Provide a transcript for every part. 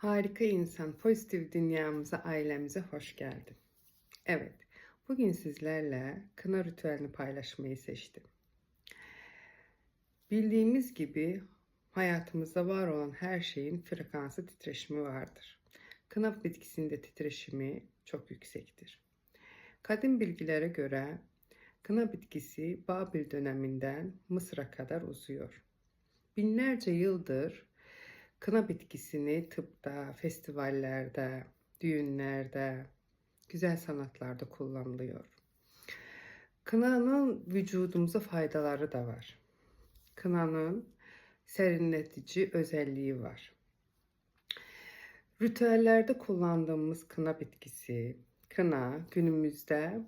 Harika insan, pozitif dünyamıza, ailemize hoş geldin. Evet, bugün sizlerle kına ritüelini paylaşmayı seçtim. Bildiğimiz gibi hayatımızda var olan her şeyin frekansı titreşimi vardır. Kına bitkisinde titreşimi çok yüksektir. Kadim bilgilere göre kına bitkisi Babil döneminden Mısır'a kadar uzuyor. Binlerce yıldır kına bitkisini tıpta, festivallerde, düğünlerde, güzel sanatlarda kullanılıyor. Kınanın vücudumuza faydaları da var. Kınanın serinletici özelliği var. Ritüellerde kullandığımız kına bitkisi, kına günümüzde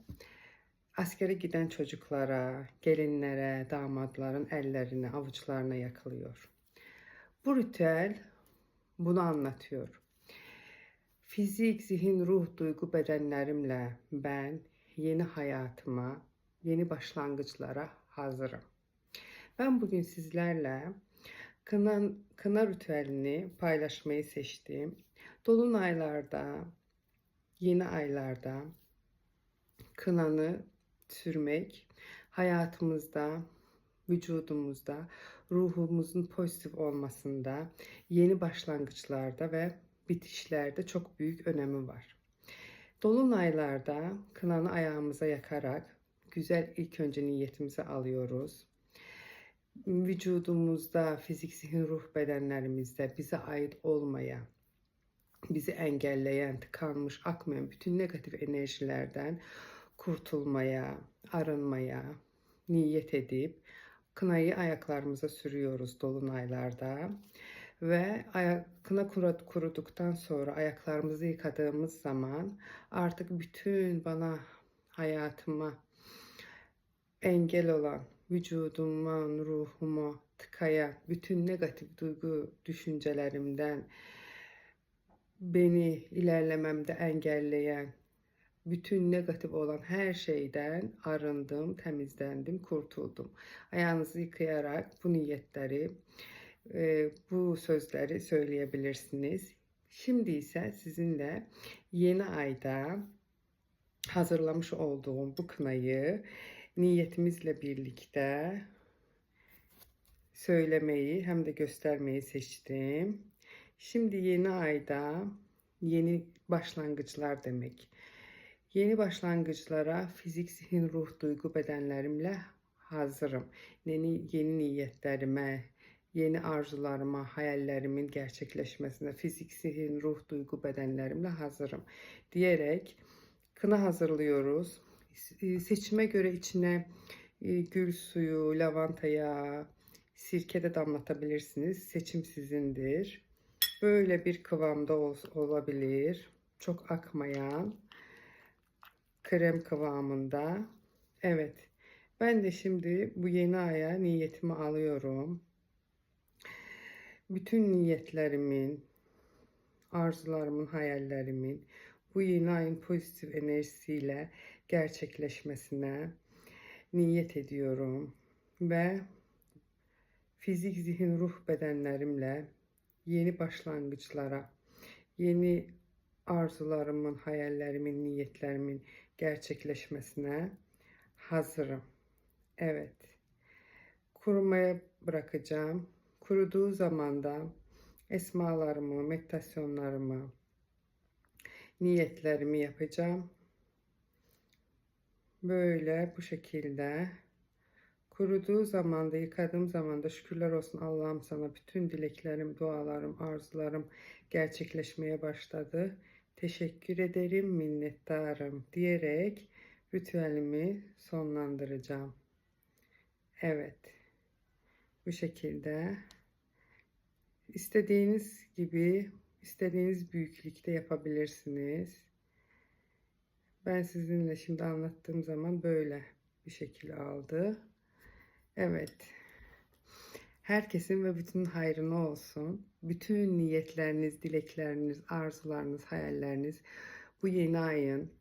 askere giden çocuklara, gelinlere, damatların ellerine, avuçlarına yakılıyor. Bu ritüel bunu anlatıyor. Fizik, zihin, ruh, duygu bedenlerimle ben yeni hayatıma, yeni başlangıçlara hazırım. Ben bugün sizlerle kına, kına ritüelini paylaşmayı seçtim. Dolunaylarda, yeni aylarda kınanı sürmek hayatımızda, vücudumuzda, ruhumuzun pozitif olmasında, yeni başlangıçlarda ve bitişlerde çok büyük önemi var. Dolunaylarda kınanı ayağımıza yakarak güzel ilk önce niyetimizi alıyoruz. Vücudumuzda, fizik, zihin, ruh bedenlerimizde bize ait olmayan, bizi engelleyen, tıkanmış, akmayan bütün negatif enerjilerden kurtulmaya, arınmaya niyet edip kınayı ayaklarımıza sürüyoruz dolunaylarda. Ve ayak, kına kuruduktan sonra ayaklarımızı yıkadığımız zaman artık bütün bana hayatıma engel olan vücuduma, ruhuma tıkayan bütün negatif duygu düşüncelerimden beni ilerlememde engelleyen bütün negatif olan her şeyden arındım, temizlendim, kurtuldum. Ayağınızı yıkayarak bu niyetleri, e, bu sözleri söyleyebilirsiniz. Şimdi ise sizinle yeni ayda hazırlamış olduğum bu kınayı niyetimizle birlikte söylemeyi hem de göstermeyi seçtim. Şimdi yeni ayda yeni başlangıçlar demek. Yeni başlangıçlara fizik, zihin, ruh, duygu bedenlerimle hazırım. Yeni, yeni niyetlerime, yeni arzularıma, hayallerimin gerçekleşmesine fizik, zihin, ruh, duygu bedenlerimle hazırım diyerek kına hazırlıyoruz. Seçime göre içine e, gül suyu, lavanta yağı, sirke de damlatabilirsiniz. Seçim sizindir. Böyle bir kıvamda olabilir. Çok akmayan krem kıvamında. Evet. Ben de şimdi bu yeni aya niyetimi alıyorum. Bütün niyetlerimin, arzularımın, hayallerimin bu yeni ayın pozitif enerjisiyle gerçekleşmesine niyet ediyorum ve fizik, zihin, ruh bedenlerimle yeni başlangıçlara, yeni arzularımın, hayallerimin, niyetlerimin gerçekleşmesine hazırım. Evet. Kurumaya bırakacağım. Kuruduğu zaman da esmalarımı, meditasyonlarımı, niyetlerimi yapacağım. Böyle bu şekilde kuruduğu zaman da yıkadığım zaman da şükürler olsun Allah'ım sana bütün dileklerim, dualarım, arzularım gerçekleşmeye başladı teşekkür ederim, minnettarım diyerek ritüelimi sonlandıracağım. Evet. Bu şekilde istediğiniz gibi, istediğiniz büyüklükte yapabilirsiniz. Ben sizinle şimdi anlattığım zaman böyle bir şekil aldı. Evet. Herkesin ve bütün hayrına olsun. Bütün niyetleriniz, dilekleriniz, arzularınız, hayalleriniz bu yeni ayın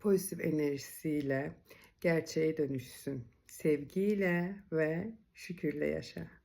pozitif enerjisiyle gerçeğe dönüşsün. Sevgiyle ve şükürle yaşa.